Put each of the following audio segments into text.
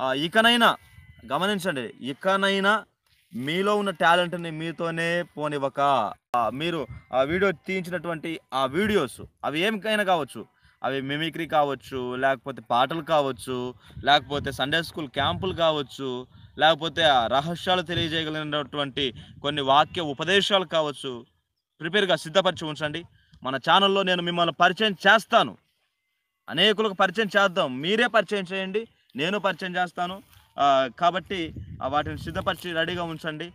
ఆ, ఇకనైనా గమనించండి ఇకనైనా మీలో ఉన్న టాలెంట్ని మీతోనే పోనివ్వక మీరు ఆ వీడియో తీయించినటువంటి ఆ వీడియోస్ అవి ఏమికైనా కావచ్చు అవి మిమిక్రీ కావచ్చు లేకపోతే పాటలు కావచ్చు లేకపోతే సండే స్కూల్ క్యాంపులు కావచ్చు లేకపోతే ఆ రహస్యాలు తెలియజేయగలిగినటువంటి కొన్ని వాక్య ఉపదేశాలు కావచ్చు ప్రిపేర్గా సిద్ధపరిచి ఉంచండి. మన ఛానల్లో నేను మిమ్మల్ని పరిచయం చేస్తాను. అనేకులకు పరిచయం చేద్దాం. మీరే పరిచయం చేయండి. నేను పరిచయం చేస్తాను. కాబట్టి వాటిని సిద్ధపరిచి రెడీగా ఉంచండి.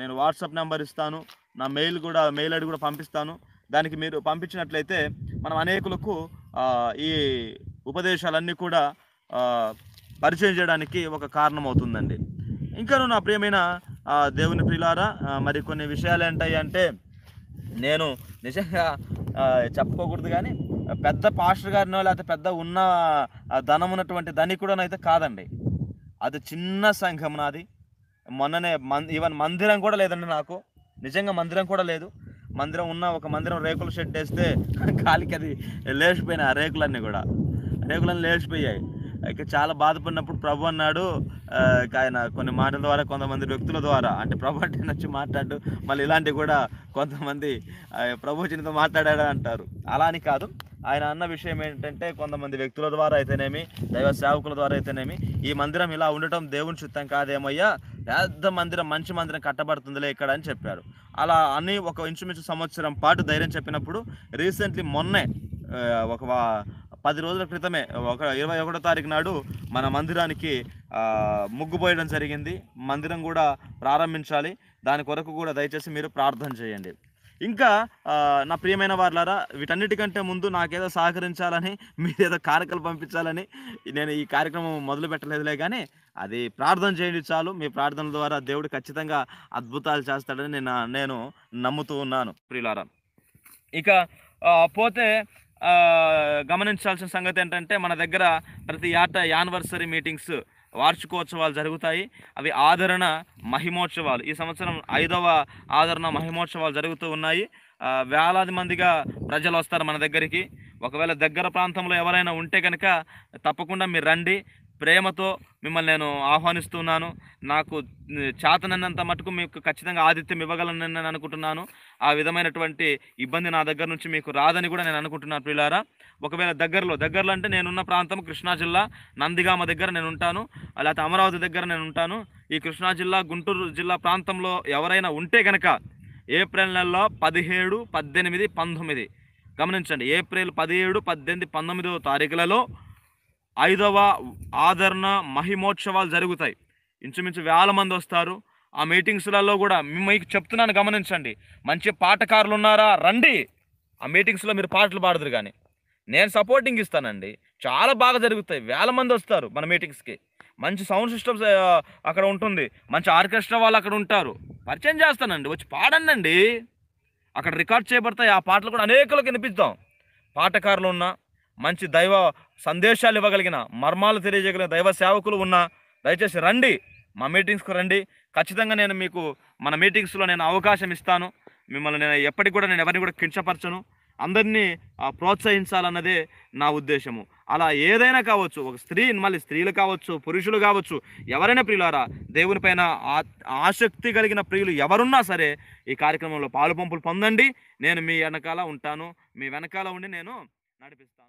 నేను వాట్సాప్ నెంబర్ ఇస్తాను. నా మెయిల్ కూడా మెయిల్ ఐడి కూడా పంపిస్తాను. దానికి మీరు పంపించినట్లయితే మనం అనేకులకు ఈ ఉపదేశాలన్నీ కూడా పరిచయం చేయడానికి ఒక కారణం అవుతుందండి ఇంకాను నా ప్రియమైన దేవుని ప్రియులారా మరి కొన్ని విషయాలు ఏంటాయి అంటే నేను నిజంగా చెప్పుకోకూడదు కానీ పెద్ద పాస్టర్ గారినో లేకపోతే పెద్ద ఉన్న ధనం ఉన్నటువంటి ధనికుడనైతే కాదండి. అది చిన్న సంఘం నాది. మొన్ననే మన్ ఈవెన్ మందిరం కూడా లేదండి నాకు. నిజంగా మందిరం కూడా లేదు. మందిరం ఉన్న ఒక మందిరం రేకుల షెడ్ వేస్తే కాలికి అది లేచిపోయినాయి ఆ రేకులన్నీ కూడా. రేకులన్నీ లేచిపోయాయి. ఇక చాలా బాధపడినప్పుడు ప్రభు అన్నాడు ఆయన కొన్ని మాటల ద్వారా కొంతమంది వ్యక్తుల ద్వారా అంటే ప్రభు అంటే నచ్చి మాట్లాడు మళ్ళీ ఇలాంటివి కూడా కొంతమంది ప్రభు చిన్నతో మాట్లాడాడు అంటారు. అలా అని కాదు. ఆయన అన్న విషయం ఏంటంటే కొంతమంది వ్యక్తుల ద్వారా అయితేనేమి దైవ సేవకుల ద్వారా అయితేనేమి ఈ మందిరం ఇలా ఉండటం దేవుని చిత్తం కాదేమయ్యా? పెద్ద మందిరం మంచి మందిరం కట్టబడుతుందిలే ఇక్కడ అని చెప్పారు. అలా అని ఒక ఇంచుమించు సంవత్సరం పాటు ధైర్యం చెప్పినప్పుడు రీసెంట్లీ మొన్నే ఒక వా- పది రోజుల క్రితమే ఒక ఇరవై ఒకటో తారీఖు నాడు మన మందిరానికి ముగ్గుపోయడం ముగ్గు పోయడం జరిగింది. మందిరం కూడా ప్రారంభించాలి. దాని కొరకు కూడా దయచేసి మీరు ప్రార్థన చేయండి. ఇంకా నా ప్రియమైన వారులారా వీటన్నిటికంటే ముందు నాకేదో సహకరించాలని మీరేదో కారకలు పంపించాలని నేను ఈ కార్యక్రమం మొదలు పెట్టలేదులే కానీ అది ప్రార్థన చేయండి చాలు. మీ ప్రార్థన ద్వారా దేవుడు ఖచ్చితంగా అద్భుతాలు చేస్తాడని నేను నేను నమ్ముతూ ఉన్నాను. ప్రియులారా ఇక పోతే గమనించాల్సిన సంగతి ఏంటంటే మన దగ్గర ప్రతి ఆట యానివర్సరీ మీటింగ్స్ వార్షికోత్సవాలు జరుగుతాయి. అవి ఆదరణ మహిమోత్సవాలు. ఈ సంవత్సరం ఐదవ ఆదరణ మహిమోత్సవాలు జరుగుతూ ఉన్నాయి. వేలాది మందిగా ప్రజలు వస్తారు మన దగ్గరికి. ఒకవేళ దగ్గర ప్రాంతంలో ఎవరైనా ఉంటే కనుక తప్పకుండా మీరు రండి. ప్రేమతో మిమ్మల్ని నేను ఆహ్వానిస్తున్నాను. నాకు చేతనన్నంత మటుకు మీకు ఖచ్చితంగా ఆతిథ్యం ఇవ్వగలను నేను అనుకుంటున్నాను. ఆ విధమైనటువంటి ఇబ్బంది నా దగ్గర నుంచి మీకు రాదని కూడా నేను అనుకుంటున్నాను ప్రియులారా. ఒకవేళ దగ్గరలో దగ్గరలో అంటే నేనున్న ప్రాంతం కృష్ణా జిల్లా నందిగామ దగ్గర నేను ఉంటాను. లేకపోతే అమరావతి దగ్గర నేను ఉంటాను. ఈ కృష్ణా జిల్లా గుంటూరు జిల్లా ప్రాంతంలో ఎవరైనా ఉంటే కనుక ఏప్రిల్ నెలలో పదిహేడు పద్దెనిమిది పంతొమ్మిది. గమనించండి ఏప్రిల్ పదిహేడు పద్దెనిమిది పంతొమ్మిదవ తారీఖులలో ఐదవ ఆదరణ మహిమోత్సవాలు జరుగుతాయి. ఇంచుమించు వేల మంది వస్తారు. ఆ మీటింగ్స్లలో కూడా మీకు చెప్తున్నాను గమనించండి. మంచి పాటకారులు ఉన్నారా? రండి. ఆ మీటింగ్స్లో మీరు పాటలు పాడదురు కానీ నేను సపోర్టింగ్ ఇస్తానండి. చాలా బాగా జరుగుతాయి. వేల మంది వస్తారు మన మీటింగ్స్కి. మంచి సౌండ్ సిస్టమ్స్ అక్కడ ఉంటుంది. మంచి ఆర్కెస్ట్రా వాళ్ళు అక్కడ ఉంటారు. పరిచయం చేస్తానండి. వచ్చి పాడండి అక్కడ రికార్డ్ చేయబడతాయి ఆ పాటలు కూడా అనేకులకు వినిపిద్దాం. పాటకారులు ఉన్నా మంచి దైవ సందేశాలు ఇవ్వగలిగిన మర్మాలు తెలియజేయగలిగిన దైవ సేవకులు ఉన్న దయచేసి రండి. మా మీటింగ్స్కు రండి. ఖచ్చితంగా నేను మీకు మన మీటింగ్స్లో నేను అవకాశం ఇస్తాను. మిమ్మల్ని నేను ఎప్పటికి కూడా నేను ఎవరిని కూడా కించపరచను. అందరినీ ఆ, ప్రోత్సహించాలన్నదే నా ఉద్దేశము. అలా ఏదైనా కావచ్చు ఒక స్త్రీ మళ్ళీ స్త్రీలు కావచ్చు పురుషులు కావచ్చు ఎవరైనా ప్రియులారా దేవుని పైన ఆ- ఆసక్తి కలిగిన ప్రియులు ఎవరున్నా సరే ఈ కార్యక్రమంలో పాలు పంపులు పొందండి. నేను మీ వెనకాల ఉంటాను. మీ వెనకాల ఉండి నేను నడిపిస్తాను.